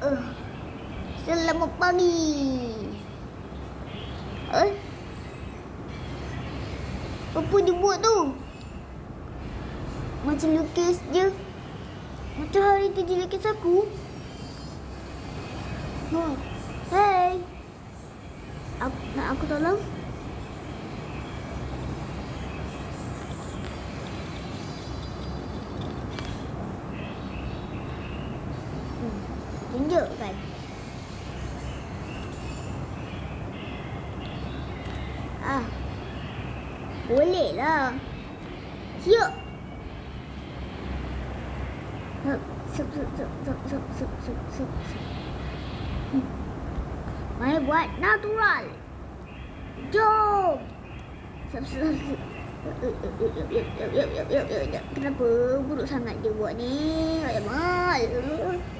Uh, selamat pagi. Eh? Apa dia buat tu? Macam lukis je. Macam hari tu dia lukis aku. Hey. Aku, nak aku tolong? Hmm, Tunjukkan. Ah. Boleh lah. Siap. Sup, sup, sup, sup, sup, sup, sup, sup, sup, sup. Mari buat natural. Jom. Sup, sup, sup, sup. Kenapa buruk sangat dia buat ni? Alamak.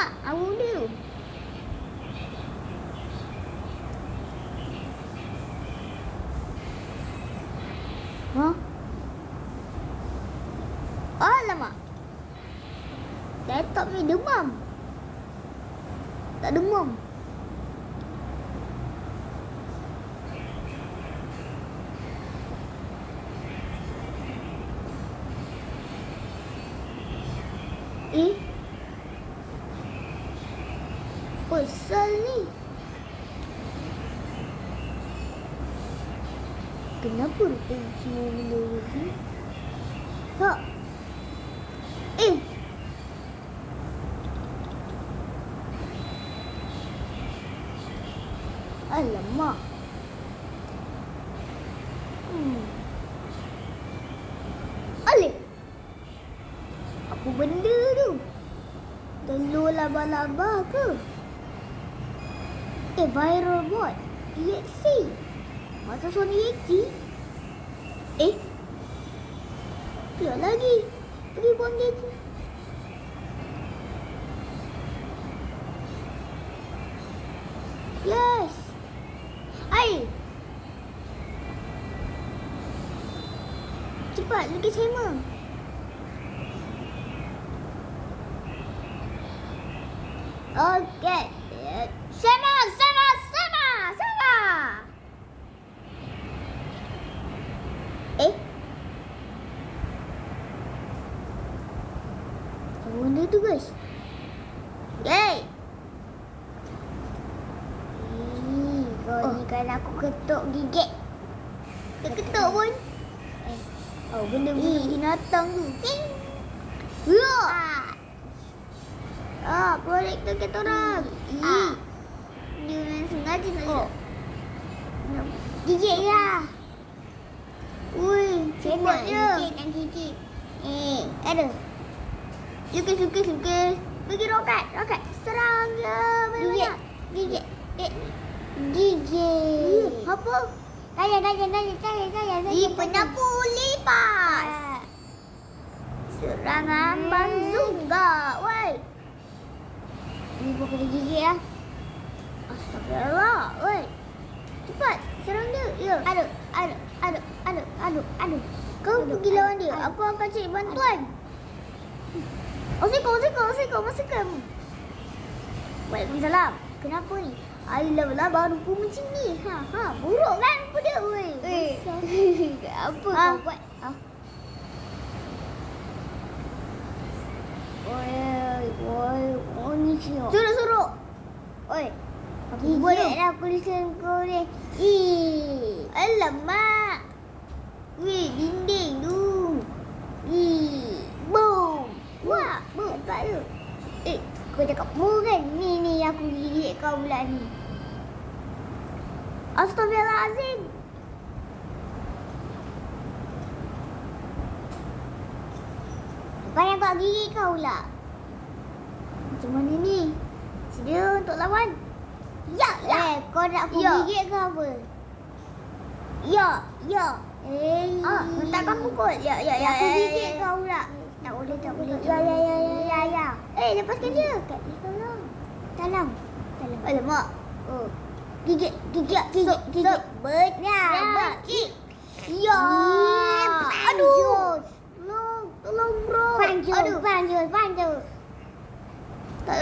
nampak dia. Ha? Huh? Alamak. Laptop ni demam. Tak demam. Eh? Pasal ni. Kenapa rupanya semua benda ni? Tak. Eh. Alamak. Hmm. Alik. Apa benda tu? Telur laba-laba ke? Eh, viral bot. EXC. Masa Sony EXC? Eh? Keluar lagi. Pergi buang tu. Yes. Ai. Cepat, lukis hammer. Okey. Benda tu guys? Yay! Ih, kau oh. ni kalau aku ketuk gigit. Tak ketuk pun. Eh, oh benda-benda binatang tu. Ting. Ya. Ah, proyek tu kita orang. Ah. Dia memang sengaja nak oh. Gigit ya. Ui, cepat je. Gigit dan gigit. Eh, ada. Lukis, lukis, lukis. Pergi roket, roket. Serang je. Gigit, gigit. Eh. Gigit. Apa? Tanya, tanya, tanya, tanya, tanya. Ih, penyapu lipas. Serang ambang juga. Woi. Ni bukan kena gigit ya. Astagfirullah. Woi. Cepat, serang dia. Ya. Aduh, aduh, aduh, aduh, aduh, aduh. Kau pergi lawan dia. Aduh. Aku akan cari bantuan. Osiko, Osiko, Osiko, masuk kamu. Waalaikumsalam. Kenapa ni? Alah, baru pun macam ni. Ha, ha, buruk kan apa dia? Eh. apa ha? kau buat? Ha? Oi, oi, oi, ni siapa? Suruh, suruh. Oi. Apa buat dah tulisan kau ni? Ih, alamak. Weh, dinding tu. Ih, boom. Wah, boom. Tak ada. Eh, kau cakap mu kan? Ni, ni aku gigit kau pula ni. Astaghfirullahalazim. Apa yang tak gigit kau pula? Macam mana ni? untuk lawan. Ya, ya. Eh, kau nak aku Ya. gigit ke apa? Ya, ya. Eh. Ah, minta kamu kot. Ya, ya, ya. Aku ya, gigit ya, ya. kau pula. Boleh, tak boleh. Ya, ya, ya, ya, ya, ya. Eh, lepaskan dia. Kat ni tolong. Tolong. Tolong. Alamak. Oh. Gigit, gigit, gigit, Sok, gigit. sok. Bet. Ya. Ya. Hmm, Aduh. Tolong, tolong bro. Panjus, Aduh. panjus, panjus. Tak.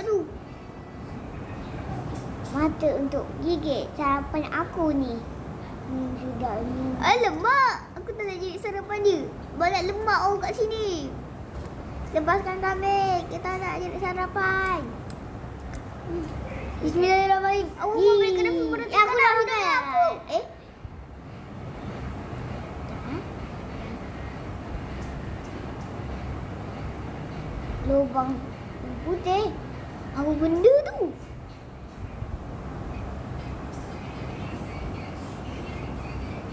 Aduh. Mata untuk gigit sarapan aku ni. Hmm, sudah ni. Alamak. Aku tak nak jadi sarapan dia. Banyak lemak oh kat sini. Lepaskan kami. Kita nak jadi sarapan. Bismillahirrahmanirrahim. Awak Ih, mereka kenapa pada aku dah tekanan sudah. aku? Eh? Lubang putih. Apa benda tu?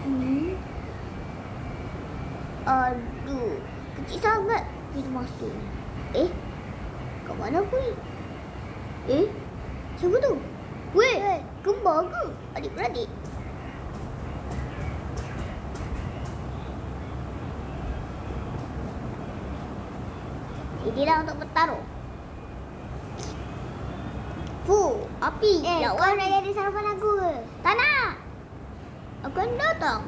Hmm. Aduh, kecil sangat pintu masuk. Eh, kat mana ni? Eh, siapa tu? Weh, kembar ke? Adik-beradik? Inilah untuk bertaruh. Fu, api. Eh, kau nak jadi sarapan aku ke? Tak nak. Aku akan datang.